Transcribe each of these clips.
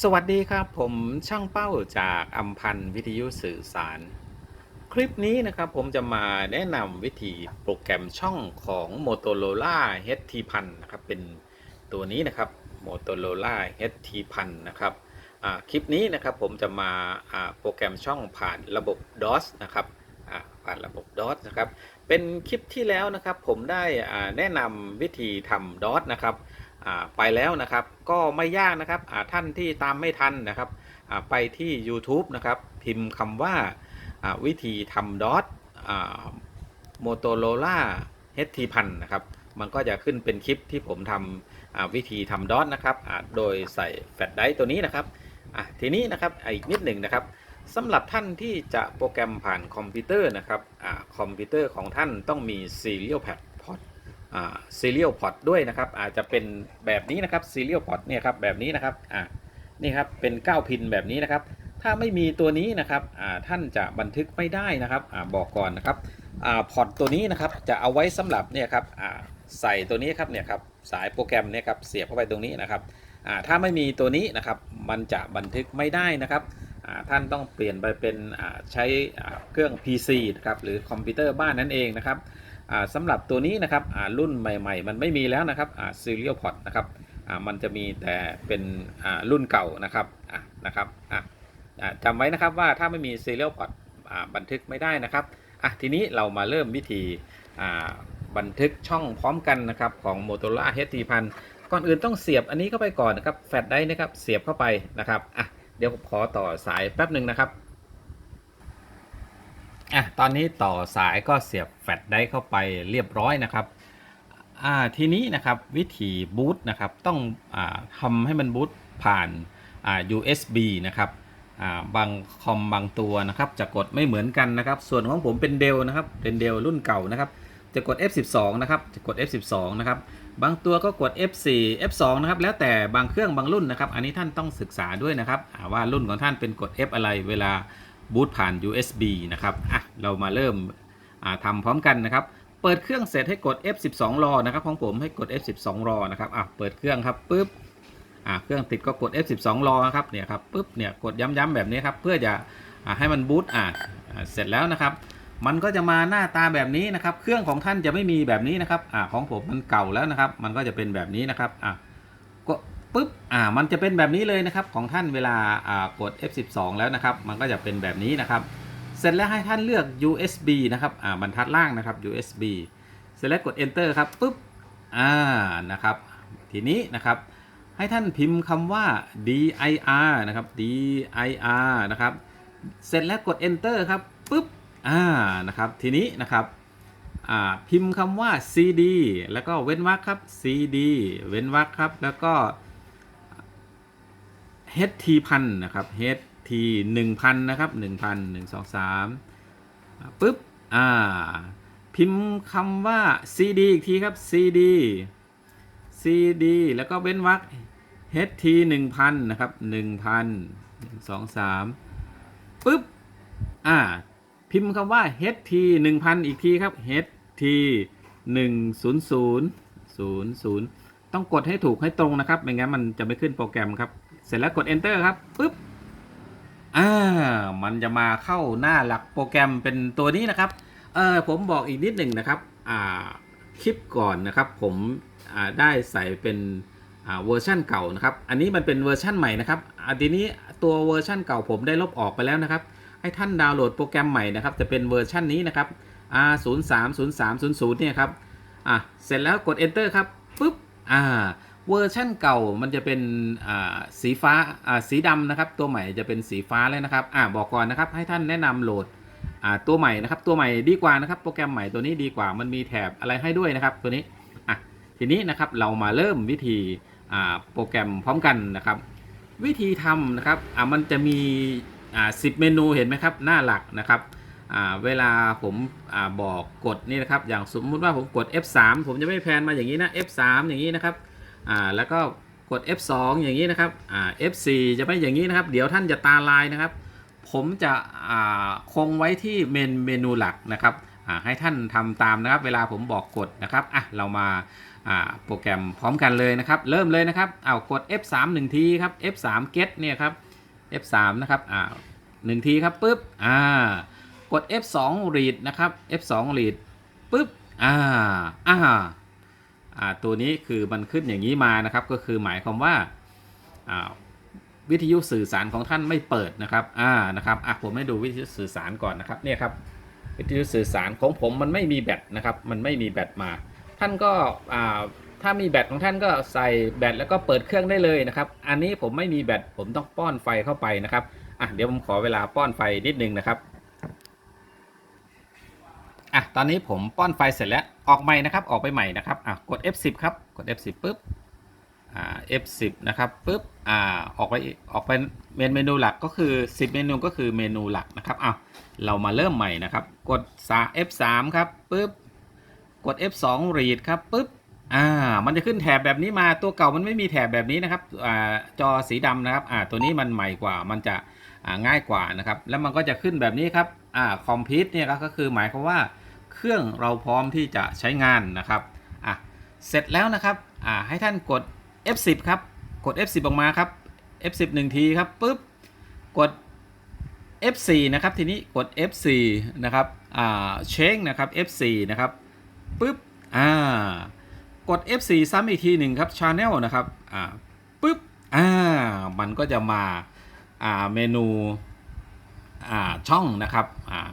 สวัสดีครับผมช่างเป้าจากอัมพันธ์วิทยุสื่อสาร คลิปนี้นะครับผมจะมาแนะนำวิธีโปรแกรมช่องของ Motorola HT 1 0 0นะครับเป็นตัวนี้นะครับ Motorola HT 1 0 0 นะครับคลิปนี้นะครับผมจะมาโปรแกรมช่องผ่านระบบ DOS นะครับผ่านระบบ DOS นะครับเป็นคลิปที่แล้วนะครับผมได้แนะนำวิธีทำ DOS นะครับ ไปแล้วนะครับ ก็ไม่ยากนะครับท่านที่ตามไม่ทันนะครับไปที่ YouTube นะครับพิมพ์คำว่าวิธีทำดอทโมโตโรล่าเฮทีพันนะครับ มันก็จะขึ้นเป็นคลิปที่ผมทำวิธีทำดอทนะครับโดยใส่แฟลชไดร์ตัวนี้นะครับทีนี้นะครับอีกนิดหนึ่งนะครับสำหรับท่านที่จะโปรแกรมผ่านคอมพิวเตอร์นะครับอคอมพิวเตอร์ของท่านต้องมี Serial Pad ซีเรียลพอตด้วยนะครับ อาจจะเป็นแบบนี้นะครับซีเรียลพอตเนี่ยครับแบบนี้นะครับอ่านี่ครับเป็น 9 พินแบบนี้นะครับ ถ้าไม่มีตัวนี้นะครับอ่าท่านจะบันทึกไม่ได้นะครับอาบอกก่อนนะครับอ่าพอตตัวนี้นะครับจะเอาไว้สำหรับเนี่ยครับอ่าใส่ตัวนี้ครับเนี่ยครับสายโปรแกรมเนี่ยครับเสียบเข้าไปตรงนี้นะครับอ่าถ้าไม่มีตัวนี้นะครับมันจะบันทึกไม่ได้นะครับอ่าท่านต้องเปลี่ยนไปเป็นอ่าใช้เครื่อง PC นะครับหรือคอมพิวเตอร์บ้านนั่นเองนะครับ สำหรับตัวนี้นะครับรุ่นใหม่ ๆ มันไม่มีแล้วนะครับอ่า serial port นะครับมันจะมีแต่เป็นรุ่นเก่านะครับะนะครับจำไว้นะครับว่าถ้าไม่มี serial port อ่าบันทึกไม่ได้นะครับทีนี้เรามาเริ่มวิธีบันทึกช่องพร้อมกันนะครับของ Motorola HT 1 0 0 ก่อนอื่นต้องเสียบอันนี้เข้าไปก่อนนะครับแฟลชไดร์นะครับเสียบเข้าไปนะครับอะเดี๋ยวผมขอต่อสายแป๊บหนึ่งนะครับ อะตอนนี้ต่อสายก็เสียบแฟลชได้เข้าไปเรียบร้อยนะครับอ่าทีนี้นะครับวิธีบูตนะครับต้องอาทำให้มันบูตผ่านอ่า USB นะครับอ่าบางคอมบางตัวนะครับจะกดไม่เหมือนกันนะครับส่วนของผมเป็นเดลนะครับเป็นเดลรุ่นเก่านะครับจะกด F12 นะครับจะกด F12 นะครับบางตัวก็กด F4 F2 นะครับแล้วแต่บางเครื่องบางรุ่นนะครับ อันนี้ท่านต้องศึกษาด้วยนะครับว่ารุ่นของท่านเป็นกด F อะไรเวลา บูตผ่าน USB นะครับอะเรามาเริ่มทำพร้อมกันนะครับ เปิดเครื่องเสร็จให้กด F12 รอนะครับของผมให้กด F12 รอนะครับอะเปิดเครื่องครับปุ๊บอะเครื่องติดก็กด F12 รอครับเนี่ยครับปุ๊บเนี่ยกดย้ำๆแบบนี้ครับเพื่อจะอะให้มันบูตอะอะเสร็จแล้วนะครับ มันก็จะมาหน้าตาแบบนี้นะครับ เครื่องของท่านจะไม่มีแบบนี้นะครับอะของผมมันเก่าแล้วนะครับ มันก็จะเป็นแบบนี้นะครับอะก็ ปุ๊บอ่ามันจะเป็นแบบนี้เลยนะครับของท่านเวลาอ่ากด F12 แล้วนะครับ มันก็จะเป็นแบบนี้นะครับ เสร็จแล้วให้ท่านเลือก USB นะครับอ่าบรรทัดล่างนะครับ USB เสร็จแล้วกด Enter ครับปุ๊บอ่านะครับทีนี้นะครับให้ท่านพิมพ์คำว่า dir นะครับ dir นะครับ เสร็จแล้วกด Enter ครับปุ๊บ อ่า นะครับ ทีนี้นะครับ อ่า พิมพ์คำว่า cd แล้วก็เว้นวรรคครับ cd เว้นวรรคครับ แล้วก็ ht พันนะครับ ht หนึ่งพันนะครับหนึ่งพันหนึ่งสองสามปุ๊บ อ่า พิมพ์คำว่า cd อีกทีครับ cd cd แล้วก็เว้นวรรค ht หนึ่งพันนะครับหนึ่งพันหนึ่งสองสามปุ๊บ อ่า พิมพ์คำว่า ht หนึ่งพันอีกทีครับ ht หนึ่งศูนย์ศูนย์ศูนย์ศูนย์ต้องกดให้ถูกให้ตรงนะครับ ไม่งั้นมันจะไม่ขึ้นโปรแกรมครับ เสร็จแล้วกด enter ครับปุ๊บอ่ามันจะมาเข้าหน้าหลักโปรแกรมเป็นตัวนี้นะครับเออผมบอกอีกนิดหนึ่งนะครับอ่าคลิปก่อนนะครับ ผมอ่าได้ใส่เป็นอ่าเวอร์ชั่นเก่านะครับ อันนี้มันเป็นเวอร์ชั่นใหม่นะครับอันนี้ตัวเวอร์ชั่นเก่าผมได้ลบออกไปแล้วนะครับ ให้ท่านดาวน์โหลดโปรแกรมใหม่นะครับ จะเป็นเวอร์ชันนี้นะครับ R 0 3 0 3 0 0เนี่ยครับอะเสร็จแล้วกด enter ครับปุ๊บอ่า เวอร์ชั่นเก่ามันจะเป็นสีฟ้าสีดำนะครับ ตัวใหม่จะเป็นสีฟ้าเลยนะครับอ่าบอกก่อนนะครับ ให้ท่านแนะนำโหลดตัวใหม่นะครับ ตัวใหม่ดีกว่านะครับ โปรแกรมใหม่ตัวนี้ดีกว่ามันมีแถบอะไรให้ด้วยนะครับ ตัวนี้อะทีนี้นะครับเรามาเริ่มวิธีโปรแกรมพร้อมกันนะครับ วิธีทำนะครับอ่ามันจะมีอ่าสิบเมนูเห็นไหมครับ หน้าหลักนะครับเวลาผมอาบอกกดนี่นะครับ อย่างสมมุติว่าผมกด F3 ผมจะไม่แพนมาอย่างนี้นะ F3 อย่างนี้นะครับ อ่าแล้วก็กด F2 อย่างนี้นะครับอ่า F4 จะไม่อย่างนี้นะครับ เดี๋ยวท่านจะตาลายนะครับ ผมจะอ่าคงไว้ที่เมนเมนูหลักนะครับอ่าให้ท่านทำตามนะครับ เวลาผมบอกกดนะครับอะเรามาอ่าโปรแกรมพร้อมกันเลยนะครับ เริ่มเลยนะครับเอากด F3 1ทีครับ F3 get เนี่ยครับ F3 นะครับอ่าหนึ่งทีครับปุ๊บอ่ากด F2 read นะครับ F2 read ปุ๊บอ่าอ่า ตัวนี้คือมันขึ้นอย่างนี้มานะครับ ก็คือหมายความว่าาวิทยุสื่อสารของท่านไม่เปิดนะครับอ่านะครับอะผมให้ดูวิทยุสื่อสารก่อนนะครับเนี่ยครับวิทยุสื่อสารของผมมันไม่มีแบตนะครับมันไม่มีแบตมา ท่านก็อ่าถ้ามีแบตของท่านก็ใส่แบตแล้วก็เปิดเครื่องได้เลยนะครับอันนี้ผมไม่มีแบตผมต้องป้อนไฟเข้าไปนะครับอะเดี๋ยวผมขอเวลาป้อนไฟนิดนึงนะครับ อะตอนนี้ผมป้อนไฟเสร็จแล้วออกใหม่นะครับออกไปใหม่นะครับอะกด F10 ครับกด F10 ปุ๊บอ่า F10 นะครับปุ๊บอ่าออกไปออกไปเมนเมนูหลักก็คือ 10 เมนูก็คือเมนูหลักนะครับอะเรามาเริ่มใหม่นะครับ กด F3 ครับปุ๊บกด F2 read ครับปุ๊บอ่ามันจะขึ้นแถบแบบนี้มาตัวเก่ามันไม่มีแถบแบบนี้นะครับอ่าจอสีดำนะครับอ่าตัวนี้มันใหม่กว่ามันจะอ่าง่ายกว่านะครับ แล้วมันก็จะขึ้นแบบนี้ครับอ่า complete เนี่ยก็คือหมายความว่า เครื่องเราพร้อมที่จะใช้งานนะครับอะเสร็จแล้วนะครับอ่าให้ท่านกด F10 ครับ กด F10 ออกมาครับ F10 หนึ่งทีครับปุ๊บกด F4 นะครับทีนี้กด F4 นะครับอ่าเช็งนะครับ F4 นะครับปุ๊บอ่ากด F4 ซ้ำอีกทีหนึ่งครับ Channel นะครับอ่าปุ๊บอ่ามันก็จะมาอ่าเมนู ช่องนะครับ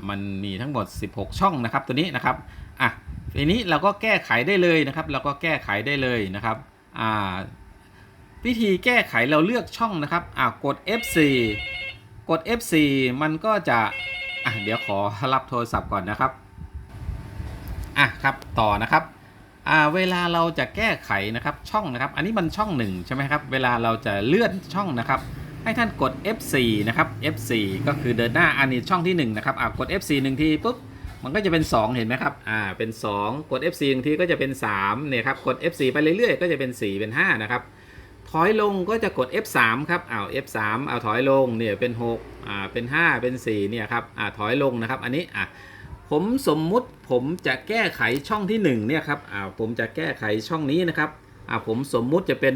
มันมีทั้งหมด 16 ช่องนะครับตัวนี้นะครับอะทีนี้เราก็แก้ไขได้เลยนะครับ เราก็แก้ไขได้เลยนะครับอ่าวิธีแก้ไขเราเลือกช่องนะครับอ่ากด F4 กด F4 มันก็จะอะเดี๋ยวขอรับโทรศัพท์ก่อนนะครับอะครับต่อนะครับอ่าเวลาเราจะแก้ไขนะครับช่องนะครับ อันนี้มันช่องหนึ่งใช่ไหมครับ เวลาเราจะเลื่อนช่องนะครับ ให้ท่านกด F4 นะครับ F4 ก็คือเดินหน้าอันนี้ช่องที่1นะครับอะกด F4 หนึ่งทีปุ๊บมันก็จะเป็น 2 เห็นไหมครับอ่าเป็น 2 กด F4 หนึ่งทีก็จะเป็น3เนี่ยครับกด F4 ไปเรื่อยๆ ก็จะเป็น 4 เป็น 5 นะครับถอยลงก็จะกด F3 ครับอ้าว F3 เอาถอยลงเนี่ยเป็น6อ่าเป็น 5 เป็น4เนี่ยครับอ่าถอยลงนะครับอันนี้อะผมสมมุติผมจะแก้ไขช่องที่1เนี่ยครับอ่าผมจะแก้ไขช่องนี้นะครับอ่าผมสมมุติจะเป็น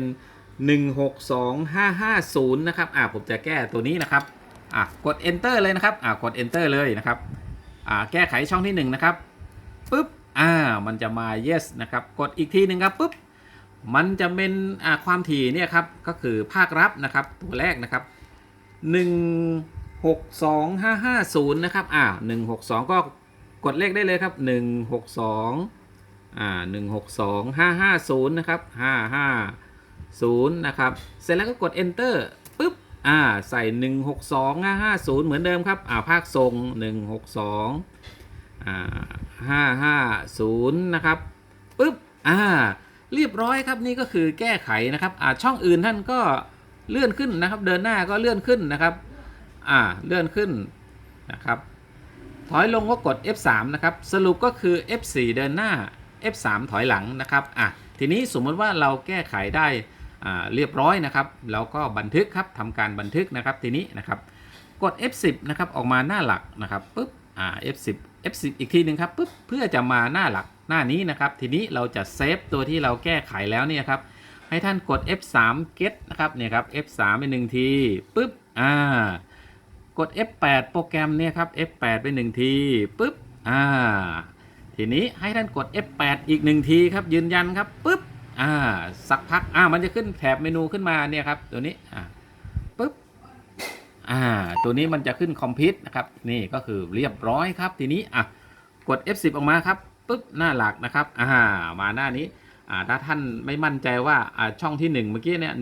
162550 นะครับ อ่าผมจะแก้ตัวนี้นะครับ อะกด enter เลยนะครับ อ่ากด enter เลยนะครับ อ่าแก้ไขช่องที่ 1 นะครับปุ๊บ อ่า มันจะมา yes นะครับ กดอีกทีหนึ่งครับปุ๊บ มันจะเป็น อ่า ความถี่เนี่ยครับ ก็คือภาครับนะครับ ตัวแรกนะครับ 162550 นะครับ อ่า162 ก็กดเลขได้เลยครับ 162 อ่า 162550 นะครับ 0นะครับ เสร็จแล้วก็กด enter ปุ๊บ อ่า ใส่ 162550 เหมือนเดิมครับ อ่า ภาคทรง 162 อ่า 550 นะครับปุ๊บ อ่า เรียบร้อยครับ นี่ก็คือแก้ไขนะครับ อ่า ช่องอื่นท่านก็เลื่อนขึ้นนะครับ เดินหน้าก็เลื่อนขึ้นนะครับ อ่า เลื่อนขึ้นนะครับถอยลงก็กด F3 นะครับ สรุปก็คือ F4 เดินหน้า F3 ถอยหลังนะครับ อะ ทีนี้สมมติว่าเราแก้ไขได้ เรียบร้อยนะครับเราก็บันทึกครับทำการบันทึกนะครับทีนี้นะครับกด F10 นะครับออกมาหน้าหลักนะครับปุ๊บอ่า F10 F10 อีกทีหนึ่งครับปุ๊บเพื่อจะมาหน้าหลักหน้านี้นะครับ ทีนี้เราจะเซฟตัวที่เราแก้ไขแล้วเนี่ยครับให้ท่านกด F3 get นะครับเนี่ยครับ F3 ไปหนึ่งทีปุ๊บอ่ากด F8 โปรแกรมเนี่ยครับ F8 ไปหนึ่งทีปุ๊บอ่าทีนี้ให้ท่านกด F8 อีกหนึ่งทีครับยืนยันครับปุ๊บ อ่า สักพัก อ่า มันจะขึ้นแถบเมนูขึ้นมาเนี่ยครับ ตัวนี้ อ่าปุ๊บ อ่า ตัวนี้มันจะขึ้นคอมพิวต์นะครับ นี่ก็คือเรียบร้อยครับ ทีนี้ อะ กด F10 ออกมาครับปุ๊บ หน้าหลักนะครับ อ่า มาหน้านี้ อ่า ถ้าท่านไม่มั่นใจว่า อ่า ช่องที่ 1 เมื่อกี้เนี่ย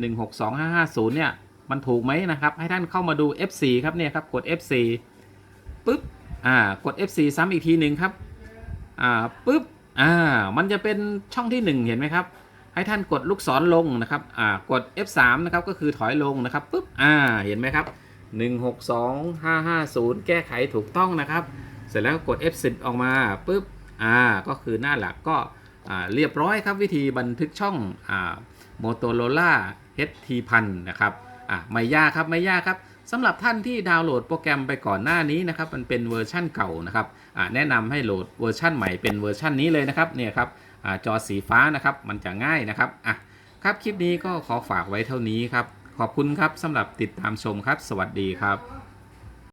162550เนี่ย มันถูกไหมนะครับ ให้ท่านเข้ามาดู F4 ครับ เนี่ยครับ กด F4 ปุ๊บ อ่า กด F4 ซ้ำอีกทีหนึ่งครับ อ่า ปุ๊บอ่า มันจะเป็นช่องที่ 1 เห็นไหมครับ ให้ท่านกดลูกศรลงนะครับอ่ากด F3 นะครับก็คือถอยลงนะครับปุ๊บอ่าเห็นไหมครับ 162550 แก้ไขถูกต้องนะครับ เสร็จแล้วกด F10 ออกมาปุ๊บอ่าก็คือหน้าหลักก็อ่าเรียบร้อยครับวิธีบันทึกช่องอ่า Motorola HT พันนะครับอ่าไม่ยากครับไม่ยากครับสำหรับท่านที่ดาวน์โหลดโปรแกรมไปก่อนหน้านี้นะครับ มันเป็นเวอร์ชั่นเก่านะครับอ่าแนะนำให้โหลดเวอร์ชั่นใหม่เป็นเวอร์ชั่นนี้เลยนะครับเนี่ยครับ จอสีฟ้านะครับมันจะง่ายนะครับอะครับคลิปนี้ก็ขอฝากไว้เท่านี้ครับขอบคุณครับสำหรับติดตามชมครับ สวัสดีครับ